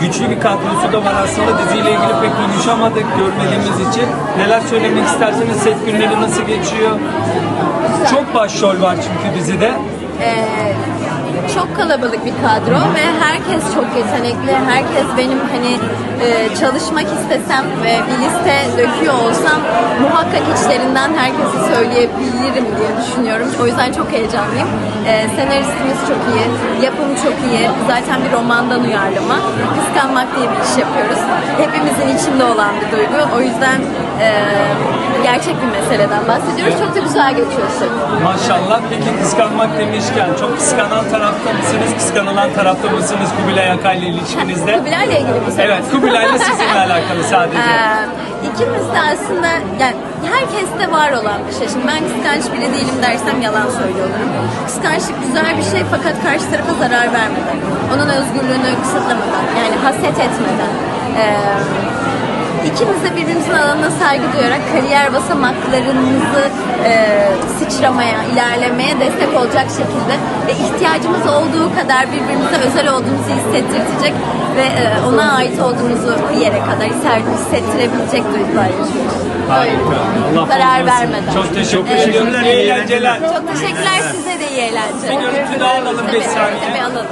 güçlü bir kadrosu da var aslında. Diziyle ilgili pek konuşamadık görmediğimiz için. Neler söylemek isterseniz set günleri nasıl geçiyor? Çok başrol var çünkü dizide. Ee, çok kalabalık bir kadro ve herkes çok yetenekli. Herkes benim hani e, çalışmak istesem ve bir liste döküyor olsam muhakkak içlerinden herkesi söyleyebilirim diye düşünüyorum. O yüzden çok heyecanlıyım. Ee, senaristimiz çok iyi, yapımı çok iyi. Zaten bir romandan uyarlama. Kıskanmak diye bir iş yapıyoruz. Hepimizin içinde olan bir duygu. O yüzden e, gerçek bir meseleden bahsediyoruz. Çok da güzel geçiyor set. Maşallah. Peki kıskanmak demişken çok kıskanan tarafta mısınız? Kıskanılan tarafta mısınız Kubilay Akay'la ilişkinizde? Kubilay'la ilgili bir soru. Evet, Kubilay'la sizinle alakalı sadece. Ee, ikimiz de aslında yani herkeste var olan bir şey. Şimdi ben kıskanç biri değilim dersem yalan söylüyor olurum. Kıskançlık güzel bir şey fakat karşı tarafa zarar vermeden, onun özgürlüğünü kısıtlamadan, yani haset etmeden. Ee, ikimiz de birbirimizin alanına saygı duyarak kariyer basamaklarımızı e, sıçramaya, ilerlemeye destek olacak şekilde ve ihtiyacımız olduğu kadar birbirimize özel olduğumuzu hissettirecek ve e, ona ait olduğumuzu bir yere kadar hissettirebilecek duygular yaşıyoruz. Harika. Allah Zarar vermeden. Çok teşekkür Evet. ediyoruz. İyi eğlenceler. Çok teşekkürler size de iyi eğlenceler. Bir görüntü daha alalım, beş Tabii, saniye. Tabii alalım.